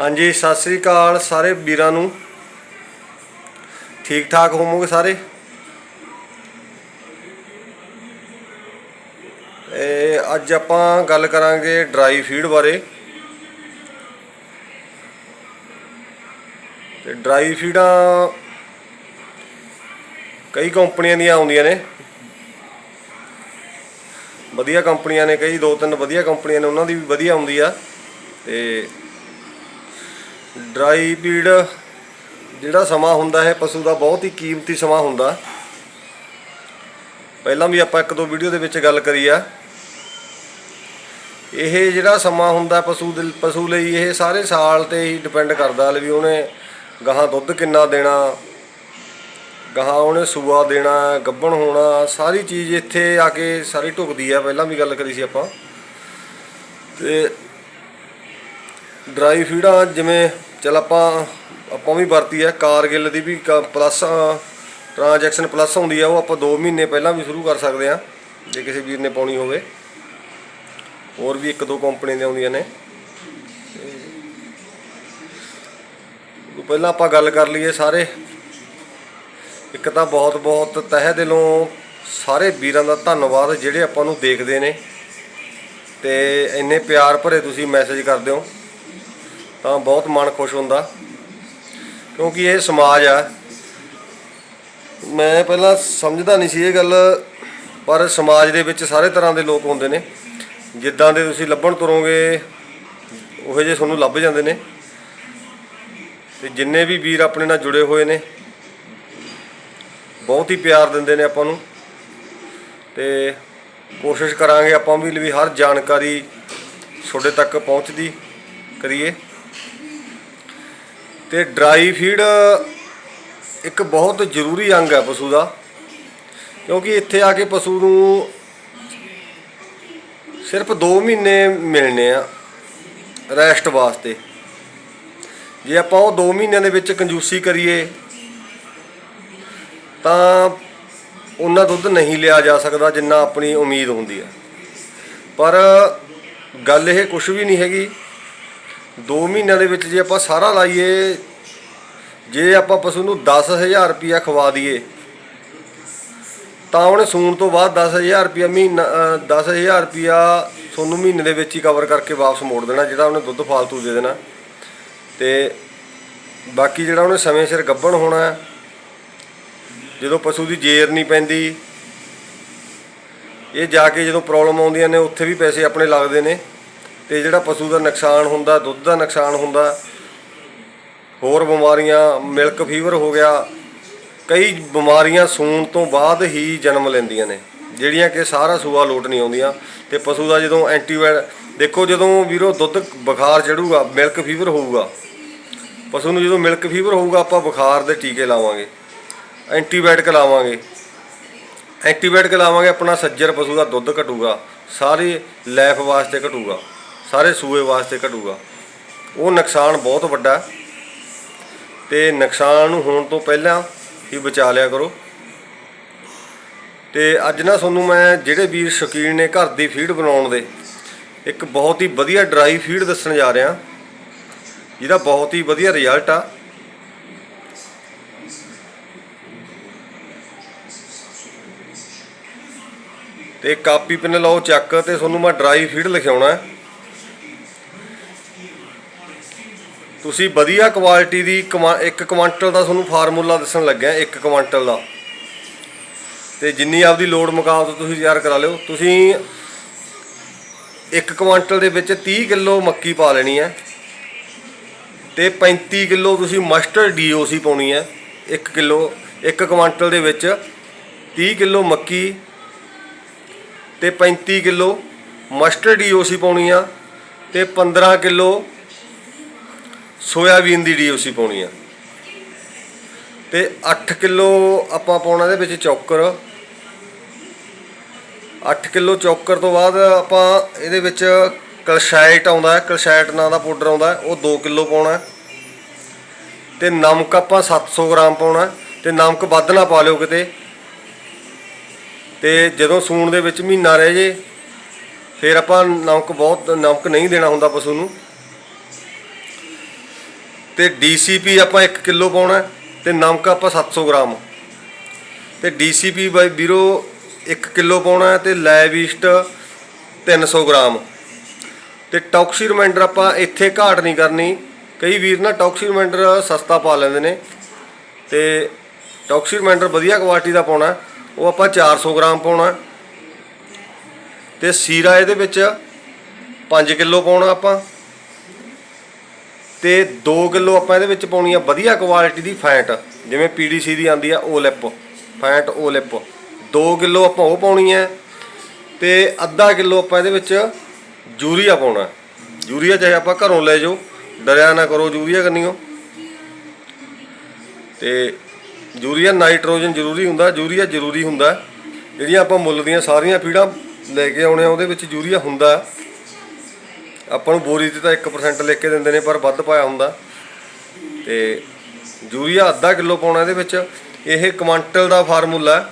ਹਾਂਜੀ, ਸਤਿ ਸ੍ਰੀ ਅਕਾਲ ਸਾਰੇ ਵੀਰਾਂ ਨੂੰ। ਠੀਕ ਠਾਕ ਹੋਵੋਗੇ ਸਾਰੇ? ਇਹ ਅੱਜ ਆਪਾਂ ਗੱਲ ਕਰਾਂਗੇ ਡਰਾਈ ਫੀਡ ਬਾਰੇ। ਤੇ ਡਰਾਈ ਫੀਡਾਂ ਕਈ ਕੰਪਨੀਆਂ ਦੀਆਂ ਆਉਂਦੀਆਂ ਨੇ। ਵਧੀਆ ਕੰਪਨੀਆਂ ਨੇ, ਕਈ ਦੋ ਤਿੰਨ ਵਧੀਆ ਕੰਪਨੀਆਂ ਨੇ, ਉਹਨਾਂ ਦੀ ਵੀ ਵਧੀਆ ਆਉਂਦੀ ਆ। ਤੇ ਡਰਾਈ ਫੀਡ ਜਿਹੜਾ ਸਮਾਂ ਹੁੰਦਾ ਹੈ, ਪਸ਼ੂ ਦਾ ਬਹੁਤ ਹੀ ਕੀਮਤੀ ਸਮਾਂ ਹੁੰਦਾ। ਪਹਿਲਾਂ ਵੀ ਆਪਾਂ ਇੱਕ ਦੋ ਵੀਡੀਓ ਦੇ ਵਿੱਚ ਗੱਲ ਕਰੀ ਆ। ਇਹ ਜਿਹੜਾ ਸਮਾਂ ਹੁੰਦਾ ਪਸ਼ੂ ਦੇ, ਪਸ਼ੂ ਲਈ ਇਹ ਸਾਰੇ ਸਾਲ ਤੇ ਹੀ ਡਿਪੈਂਡ ਕਰਦਾ ਵੀ ਉਹਨੇ ਗਾਹਾਂ ਦੁੱਧ ਕਿੰਨਾ ਦੇਣਾ, ਗਾਹਾਂ ਉਹਨੇ ਸੂਆ ਦੇਣਾ, ਗੱਭਣ ਹੋਣਾ, ਸਾਰੀ ਚੀਜ਼ ਇੱਥੇ ਆ ਕੇ ਸਾਰੀ ਢੁਕਦੀ ਆ। ਪਹਿਲਾਂ ਵੀ ਗੱਲ ਕਰੀ ਸੀ ਆਪਾਂ। ਤੇ ਡਰਾਈ ਫੀਡਾਂ ਜਿਵੇਂ ਚਲ ਆਪਾਂ ਆਪਾਂ ਵੀ ਵਰਤੀ ਹੈ ਕਾਰਗਿਲ ਦੀ ਵੀ ਪਲੱਸ ਟ੍ਰਾਂਜੈਕਸ਼ਨ ਪਲੱਸ ਹੁੰਦੀ ਆ, ਉਹ ਆਪਾਂ 2 ਮਹੀਨੇ ਪਹਿਲਾਂ ਵੀ ਸ਼ੁਰੂ ਕਰ ਸਕਦੇ ਆ, ਜੇ ਕਿਸੇ ਵੀਰ ਨੇ ਪਾਉਣੀ ਹੋਵੇ। ਹੋਰ ਵੀ ਇੱਕ ਦੋ ਕੰਪਨੀ ਦੀਆਂ ਆਉਂਦੀਆਂ ਨੇ। ਪਹਿਲਾਂ ਆਪਾਂ ਗੱਲ ਕਰ ਲਈਏ ਸਾਰੇ। ਇੱਕ ਤਾਂ ਬਹੁਤ ਬਹੁਤ ਤਹਿ ਦਿਲੋਂ ਸਾਰੇ ਵੀਰਾਂ ਦਾ ਧੰਨਵਾਦ ਜਿਹੜੇ ਆਪਾਂ ਨੂੰ ਦੇਖਦੇ ਨੇ। ਤੇ ਇੰਨੇ ਪਿਆਰ ਭਰੇ ਤੁਸੀਂ ਮੈਸੇਜ ਕਰਦੇ ਹੋ। ਤਾਂ ਬਹੁਤ ਮਨ ਖੁਸ਼ ਹੁੰਦਾ। ਕਿਉਂਕਿ ਇਹ ਸਮਾਜ ਆ। ਮੈਂ ਪਹਿਲਾਂ ਸਮਝਦਾ ਨਹੀਂ ਸੀ ਇਹ ਗੱਲ, ਪਰ ਸਮਾਜ ਦੇ ਵਿੱਚ ਸਾਰੇ ਤਰ੍ਹਾਂ ਦੇ ਲੋਕ ਹੁੰਦੇ ਨੇ। ਜਿੱਦਾਂ ਦੇ ਤੁਸੀਂ ਲੱਭਣ ਤੁਰੋਗੇ, ਉਹੋ ਜਿਹੇ ਤੁਹਾਨੂੰ ਲੱਭ ਜਾਂਦੇ ਨੇ। ਤੇ ਜਿੰਨੇ ਵੀ ਵੀਰ ਆਪਣੇ ਨਾਲ ਜੁੜੇ ਹੋਏ ਨੇ, ਬਹੁਤ ਹੀ ਪਿਆਰ ਦਿੰਦੇ ਨੇ ਆਪਾਂ ਨੂੰ। ਤੇ ਕੋਸ਼ਿਸ਼ ਕਰਾਂਗੇ ਆਪਾਂ ਵੀ ਵੀ ਹਰ ਜਾਣਕਾਰੀ ਤੁਹਾਡੇ ਤੱਕ ਪਹੁੰਚਦੀ ਕਰੀਏ। ਤੇ ਡਰਾਈ ਫੀਡ ਇੱਕ ਬਹੁਤ ਜ਼ਰੂਰੀ ਅੰਗ ਹੈ ਪਸ਼ੂ ਦਾ, ਕਿਉਂਕਿ ਇੱਥੇ ਆ ਕੇ ਪਸ਼ੂ ਨੂੰ ਸਿਰਫ 2 ਮਹੀਨੇ ਮਿਲਣੇ ਆ ਰੈਸਟ ਵਾਸਤੇ। ਜੇ ਆਪਾਂ ਉਹ 2 ਮਹੀਨਿਆਂ ਦੇ ਵਿੱਚ ਕੰਜੂਸੀ ਕਰੀਏ, ਤਾਂ ਉਹਨਾਂ ਦੁੱਧ ਨਹੀਂ ਲਿਆ ਜਾ ਸਕਦਾ ਜਿੰਨਾ ਆਪਣੀ ਉਮੀਦ ਹੁੰਦੀ ਹੈ। ਪਰ ਗੱਲ ਇਹ ਕੁਝ ਵੀ ਨਹੀਂ ਹੈਗੀ 2 ਮਹੀਨਿਆਂ ਦੇ ਵਿੱਚ ਜੇ ਆਪਾਂ ਸਾਰਾ ਲਾਈਏ ਜੇ ਆਪਾਂ ਪਸ਼ੂ ਨੂੰ 10000 ਰੁਪਿਆ ਖਵਾ ਦਈਏ ਤਾਂ ਉਹਨੇ ਸੂਣ ਤੋਂ ਬਾਅਦ 10000 ਰੁਪਿਆ ਮਹੀਨਾ ਅ, 10000 ਰੁਪਿਆ ਤੁਹਾਨੂੰ ਮਹੀਨੇ ਦੇ ਵਿੱਚ ਹੀ ਕਵਰ ਕਰਕੇ ਵਾਪਸ ਮੋੜ ਦੇਣਾ ਜਿਹੜਾ ਉਹਨੇ ਦੁੱਧ ਫਾਲਤੂ ਦੇ ਦੇਣਾ। ਤੇ ਬਾਕੀ ਜਿਹੜਾ ਉਹਨੇ ਸਮੇਂ ਸਿਰ ਗੱਭਣ ਹੋਣਾ ਜਦੋਂ ਪਸ਼ੂ ਦੀ ਜੇਰ ਨਹੀਂ ਪੈਂਦੀ ਇਹ ਜਾ ਕੇ ਜਦੋਂ ਪ੍ਰੋਬਲਮ ਆਉਂਦੀਆਂ ਨੇ ਉੱਥੇ ਵੀ ਪੈਸੇ ਆਪਣੇ ਲੱਗਦੇ ਨੇ। ਤੇ ਜਿਹੜਾ ਪਸ਼ੂ ਦਾ ਨੁਕਸਾਨ ਹੁੰਦਾ, ਦੁੱਧ ਦਾ ਨੁਕਸਾਨ ਹੁੰਦਾ, ਹੋਰ ਬਿਮਾਰੀਆਂ ਮਿਲਕ ਫੀਵਰ ਹੋ ਗਿਆ, ਕਈ ਬਿਮਾਰੀਆਂ ਸੂਣ ਤੋਂ ਬਾਅਦ ਹੀ ਜਨਮ ਲੈਂਦੀਆਂ ਨੇ, ਜਿਹੜੀਆਂ ਕਿ ਸਾਰਾ ਸੂਆ ਲੋਟ ਨਹੀਂ ਆਉਂਦੀਆਂ। ਤੇ ਪਸ਼ੂ ਦਾ ਜਦੋਂ ਐਂਟੀਬਾਇ ਦੇਖੋ ਜਦੋਂ ਵੀਰੋ ਦੁੱਧ ਬੁਖਾਰ ਚੜੂਗਾ ਮਿਲਕ ਫੀਵਰ ਹੋਊਗਾ, ਪਸ਼ੂ ਨੂੰ ਜਦੋਂ ਮਿਲਕ ਫੀਵਰ ਹੋਊਗਾ, ਆਪਾਂ ਬੁਖਾਰ ਦੇ ਟੀਕੇ ਲਾਵਾਂਗੇ ਐਂਟੀਬਾਇਓਟਿਕ ਲਾਵਾਂਗੇ ਐਂਟੀਬਾਇਓਟਿਕ ਲਾਵਾਂਗੇ, ਆਪਣਾ ਸੱਜਰ ਪਸ਼ੂ ਦਾ ਦੁੱਧ ਘਟੂਗਾ, ਸਾਰੀ ਲਾਈਫ ਵਾਸਤੇ ਘਟੂਗਾ। ਸਾਰੇ ਸੂਏ ਵਾਸਤੇ ਘਟੂਗਾ। ਉਹ ਨੁਕਸਾਨ ਬਹੁਤ ਵੱਡਾ ਹੈ। ਤੇ ਨੁਕਸਾਨ ਨੂੰ ਹੋਣ ਤੋਂ ਪਹਿਲਾਂ ਹੀ ਬਚਾ ਲਿਆ ਕਰੋ। ਤੇ ਅੱਜ ਨਾ ਤੁਹਾਨੂੰ ਮੈਂ ਜਿਹੜੇ ਵੀਰ ਸ਼ੌਕੀਨ ਨੇ ਘਰ ਦੀ ਫੀਡ ਬਣਾਉਣ ਦੇ ਇੱਕ ਬਹੁਤ ਹੀ ਵਧੀਆ ਡਰਾਈ ਫੀਡ ਦੱਸਣ ਜਾ ਰਿਹਾ। ਜਿਹਦਾ ਬਹੁਤ ਹੀ ਵਧੀਆ ਰਿਜ਼ਲਟ ਆ। ਤੇ ਕਾਪੀ ਪੈਨ ਲਓ ਚੱਕ ਤੇ ਤੁਹਾਨੂੰ ਮੈਂ ਡਰਾਈ ਫੀਡ ਲਿਖਾਉਣਾ ਹੈ। ਤੁਸੀਂ ਵਧੀਆ ਕੁਆਲਿਟੀ ਦੀ ਕਮਾ- ਇੱਕ ਕੁਆਂਟਲ ਦਾ ਤੁਹਾਨੂੰ ਫਾਰਮੂਲਾ ਦੱਸਣ ਲੱਗਿਆ, ਇੱਕ ਕੁਆਂਟਲ ਦਾ। ਤੇ ਜਿੰਨੀ ਆਪਦੀ ਲੋੜ ਮੁਕਾਬਤ ਤੁਸੀਂ ਤਿਆਰ ਕਰਾ ਲਿਓ। ਤੁਸੀਂ ਇੱਕ ਕੁਆਂਟਲ ਦੇ ਵਿੱਚ 30 ਕਿਲੋ ਮੱਕੀ ਪਾ ਲੈਣੀ ਹੈ। ਤੇ 35 ਕਿਲੋ ਤੁਸੀਂ ਮਸਟਰਡ ਡੀਓਸੀ ਪਾਉਣੀ ਹੈ। 1 ਕਿਲੋ, ਇੱਕ ਕੁਆਂਟਲ ਦੇ ਵਿੱਚ 30 ਕਿਲੋ ਮੱਕੀ ਤੇ 35 ਕਿਲੋ ਮਸਟਰਡ ਡੀਓਸੀ ਪਾਉਣੀ ਆ। ਤੇ 15 ਕਿਲੋ ਸੋਇਆਬੀਨ ਦੀ ਡੀਓਸੀ ਪਾਉਣੀ ਆ। ਤੇ 8 ਕਿਲੋ ਆਪਾਂ ਪਾਉਣਾ ਇਹਦੇ ਵਿੱਚ ਚੌਕਰ। 8 ਕਿਲੋ ਚੌਕਰ ਤੋਂ ਬਾਅਦ ਆਪਾਂ ਇਹਦੇ ਵਿੱਚ ਕਲਸ਼ਾਈਟ ਆਉਂਦਾ ਹੈ, ਕਲਸ਼ਾਈਟ ਨਾਂ ਦਾ ਪਾਊਡਰ ਆਉਂਦਾ ਉਹ 2 ਕਿਲੋ ਪਾਉਣਾ ਹੈ। ਤੇ ਨਮਕ ਆਪਾਂ 700 ਗ੍ਰਾਮ ਪਾਉਣਾ ਹੈ, ਤੇ ਨਮਕ ਵੱਧ ਨਾ ਪਾ ਲਿਓ ਕਿਤੇ। ਤੇ ਜਦੋਂ ਸੂਣ ਦੇ ਵਿੱਚ ਮਹੀਨਾ ਰਹਿ ਜੇ, ਫਿਰ ਆਪਾਂ ਨਮਕ ਬਹੁਤ, ਨਮਕ ਨਹੀਂ ਦੇਣਾ ਹੁੰਦਾ ਪਸ਼ੂ ਨੂੰ। ਤੇ ਡੀਸੀਪੀ ਆਪਾਂ 1 ਕਿਲੋ ਪਾਉਣਾ ਹੈ ਤੇ ਨਮਕ ਆਪਾਂ 700 ਗ੍ਰਾਮ। ਤੇ ਡੀਸੀਪੀ ਬਾਈ ਵੀਰੋ 1 ਕਿਲੋ ਪਾਉਣਾ ਹੈ ਤੇ ਲੈਵਿਸਟ 300 ਗ੍ਰਾਮ। ਤੇ ਟੌਕਸੀ ਰਿਮਾਈਂਡਰ ਆਪਾਂ ਇੱਥੇ ਘਾਟ ਨਹੀਂ ਕਰਨੀ। ਕਈ ਵੀਰ ਨਾ ਟੌਕਸੀ ਰਿਮਾਈਂਡਰ ਸਸਤਾ ਪਾ ਲੈਂਦੇ ਨੇ। ਤੇ ਟੌਕਸੀ ਰਿਮਾਈਂਡਰ ਵਧੀਆ ਕੁਆਲਿਟੀ ਦਾ ਪਾਉਣਾ, ਉਹ ਆਪਾਂ 400 ਗ੍ਰਾਮ ਪਾਉਣਾ। ਹੈ। ਤੇ ਸੀਰਾ ਇਹਦੇ ਵਿੱਚ 5 ਕਿਲੋ ਪਾਉਣਾ ਆਪਾਂ। ਤੇ 2 ਕਿਲੋ ਆਪਾਂ ਇਹਦੇ ਵਿੱਚ ਪਾਉਣੀ ਆ ਵਧੀਆ ਕੁਆਲਿਟੀ ਦੀ ਫੈਂਟ ਜਿਵੇਂ ਪੀਡੀਸੀ ਦੀ ਆਂਦੀ ਆ ਓਲਿਪ ਫੈਂਟ ਓਲਿਪ 2 ਕਿਲੋ ਆਪਾਂ ਉਹ ਪਾਉਣੀ ਹੈ ਤੇ ਅੱਧਾ ਕਿਲੋ ਆਪਾਂ ਇਹਦੇ ਵਿੱਚ ਯੂਰੀਆ ਪਾਉਣਾ। ਯੂਰੀਆ ਚਾਹੇ ਆਪਾਂ ਘਰੋਂ ਲੈ ਜਾਓ ਡਰਿਆ ਨਾ ਕਰੋ ਯੂਰੀਆ ਕਰਨੀਓ ਤੇ ਯੂਰੀਆ ਨਾਈਟ੍ਰੋਜਨ ਜ਼ਰੂਰੀ ਹੁੰਦਾ, ਯੂਰੀਆ ਜ਼ਰੂਰੀ ਹੁੰਦਾ। ਜਿਹੜੀਆਂ ਆਪਾਂ ਮੁੱਲ ਦੀਆਂ ਸਾਰੀਆਂ ਫੀਡਾਂ ਲੈ ਕੇ ਆਉਣੇ ਆ, ਉਹਦੇ ਵਿੱਚ ਯੂਰੀਆ ਹੁੰਦਾ। ਆਪਾਂ ਨੂੰ ਬੋਰੀ ਤੇ ਤਾਂ 1% ਲਿਖ ਕੇ ਦਿੰਦੇ ਨੇ, ਪਰ ਵੱਧ ਪਾਇਆ ਹੁੰਦਾ। ਤੇ ਯੂਰੀਆ ਅੱਧਾ ਕਿਲੋ ਪਾਉਣਾ ਇਹਦੇ ਵਿੱਚ। ਇਹ ਕੁਆਂਟਲ ਦਾ ਫਾਰਮੂਲਾ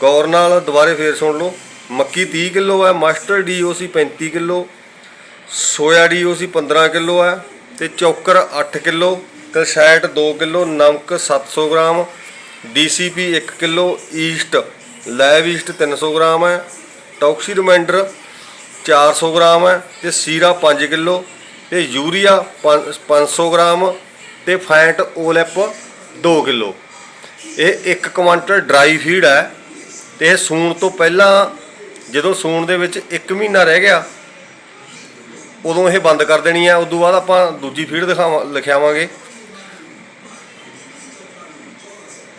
ਗੌਰ ਨਾਲ ਦੁਬਾਰੇ ਫੇਰ ਸੁਣ ਲਓ। ਮੱਕੀ 30 ਕਿਲੋ ਹੈ, mustard DOC 35 kilo, soya DOC 15 kilo ਹੈ, ਤੇ ਚੌਕਰ 8 ਕਿਲੋ, ਕਲਸ਼ੈਟ 2 ਕਿਲੋ, ਨਮਕ 700 gram DCP 1 kilo, yeast ਲੈਵ yeast 300 gram ਹੈ। ਟੌਕਸੀ ਰਿਮਾਈਂਡਰ 400 ਗ੍ਰਾਮ ਹੈ ਤੇ ਸੀਰਾ 5 ਕਿਲੋ, ਤੇ ਯੂਰੀਆ 500 ਗ੍ਰਾਮ, ਤੇ ਫੈਂਟ ਓਲਿਪ 2 ਕਿਲੋ। ਇਹ 1 ਕੁਆਂਟਲ ਡਰਾਈ ਫੀਡ ਹੈ ਤੇ ਇਹ ਸੂਣ ਤੋਂ ਪਹਿਲਾਂ ਜਦੋਂ ਸੂਣ ਦੇ ਵਿੱਚ 1 ਮਹੀਨਾ ਰਹਿ ਗਿਆ, ਉਦੋਂ ਇਹ ਬੰਦ ਕਰ ਦੇਣੀ ਹੈ। ਉਦੋਂ ਬਾਅਦ ਆਪਾਂ ਦੂਜੀ ਫੀਡ ਦਿਖਾਵਾਂ, ਲਿਖਿਆਵਾਂਗੇ।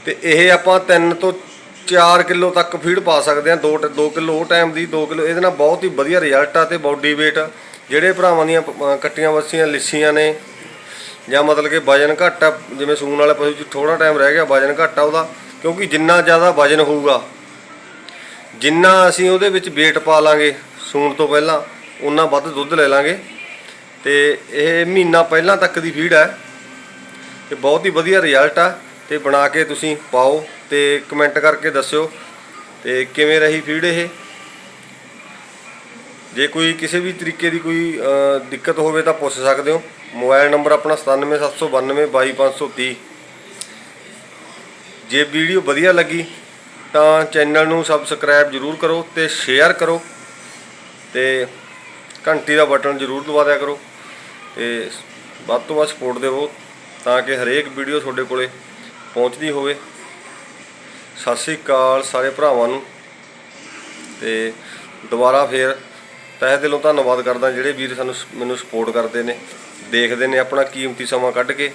ਤੇ ਇਹ ਆਪਾਂ 3 ਤੋਂ 4 ਕਿਲੋ ਤੱਕ ਫੀਡ ਪਾ ਸਕਦੇ ਹਾਂ 2 2 ਕਿਲੋ ਉਹ ਟਾਈਮ ਦੀ 2 ਕਿਲੋ, ਇਹਦੇ ਨਾਲ ਬਹੁਤ ਹੀ ਵਧੀਆ ਰਿਜ਼ਲਟ ਆ ਤੇ ਬਾਡੀ weight ਜਿਹੜੇ ਭਰਾਵਾਂ ਦੀਆਂ ਕੱਟੀਆਂ ਵੱਸੀਆਂ ਲਿੱਸੀਆਂ ਨੇ, ਜਾਂ ਮਤਲਬ ਕਿ ਵਜਨ ਘੱਟ ਆ, ਜਿਵੇਂ ਸੂਣ ਵਾਲੇ ਪਸ਼ੂ 'ਚ ਥੋੜਾ ਟਾਈਮ ਰਹਿ ਗਿਆ, ਵਜਨ ਘੱਟ ਆ ਉਹਦਾ, ਕਿਉਂਕਿ ਜਿੰਨਾ ਜ਼ਿਆਦਾ ਵਜਨ ਹੋਊਗਾ, ਜਿੰਨਾ ਅਸੀਂ ਉਹਦੇ ਵਿੱਚ weight ਪਾ ਲਾਂਗੇ ਸੂਣ ਤੋਂ ਪਹਿਲਾਂ ਉਨਾ ਵੱਧ ਦੁੱਧ ਲੈ ਲਾਂਗੇ, ਤੇ ਇਹ ਮਹੀਨਾ ਪਹਿਲਾਂ ਤੱਕ ਦੀ ਫੀਡ ਹੈ ਤੇ ਬਹੁਤ ਹੀ ਵਧੀਆ ਰਿਜ਼ਲਟ ਆ, ਤੇ ਬਣਾ ਕੇ ਤੁਸੀਂ ਪਾਓ। ਤੇ ਕਮੈਂਟ ਕਰਕੇ ਦੱਸਿਓ ਤੇ ਕਿਵੇਂ ਰਹੀ ਫੀਡ ਇਹ? ਜੇ ਕੋਈ ਕਿਸੇ ਵੀ ਤਰੀਕੇ ਦੀ ਕੋਈ ਦਿੱਕਤ ਹੋਵੇ ਤਾਂ ਪੁੱਛ ਸਕਦੇ ਹੋ। ਮੋਬਾਈਲ ਨੰਬਰ ਆਪਣਾ 97792 ਜੇ ਵੀਡੀਓ ਵਧੀਆ ਲੱਗੀ ਤਾਂ ਚੈਨਲ ਨੂੰ ਸਬਸਕ੍ਰਾਈਬ ਜਰੂਰ ਕਰੋ ਤੇ ਸ਼ੇਅਰ ਕਰੋ ਤੇ ਘੰਟੀ ਦਾ ਬਟਨ ਜਰੂਰ ਦਬਾ ਦਿਆ ਕਰੋ ਤੇ ਵੱਧ ਤੋਂ ਵੱਧ ਸਪੋਰਟ ਦਿਓ ਤਾਂ ਕਿ ਹਰੇਕ ਵੀਡੀਓ ਤੁਹਾਡੇ ਕੋਲੇ ਪਹੁੰਚਦੀ ਹੋਵੇ। ਸਤਿ ਸ੍ਰੀ ਅਕਾਲ ਸਾਰੇ ਭਰਾਵਾਂ ਨੂੰ। ਤੇ ਦੁਬਾਰਾ ਫੇਰ ਤਹਿ ਦਿਲੋਂ ਧੰਨਵਾਦ ਕਰਦਾ ਜਿਹੜੇ ਵੀਰ ਸਾਨੂੰ ਮੈਨੂੰ ਸਪੋਰਟ ਕਰਦੇ ਨੇ, ਦੇਖਦੇ ਨੇ ਆਪਣਾ ਕੀਮਤੀ ਸਮਾਂ ਕੱਢ ਕੇ।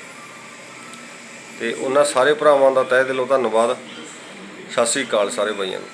ਤੇ ਉਹਨਾਂ ਸਾਰੇ ਭਰਾਵਾਂ ਦਾ ਤਹਿ ਦਿਲੋਂ ਧੰਨਵਾਦ। ਸਤਿ ਸ੍ਰੀ ਅਕਾਲ ਸਾਰੇ ਬਾਈਆਂ ਨੂੰ।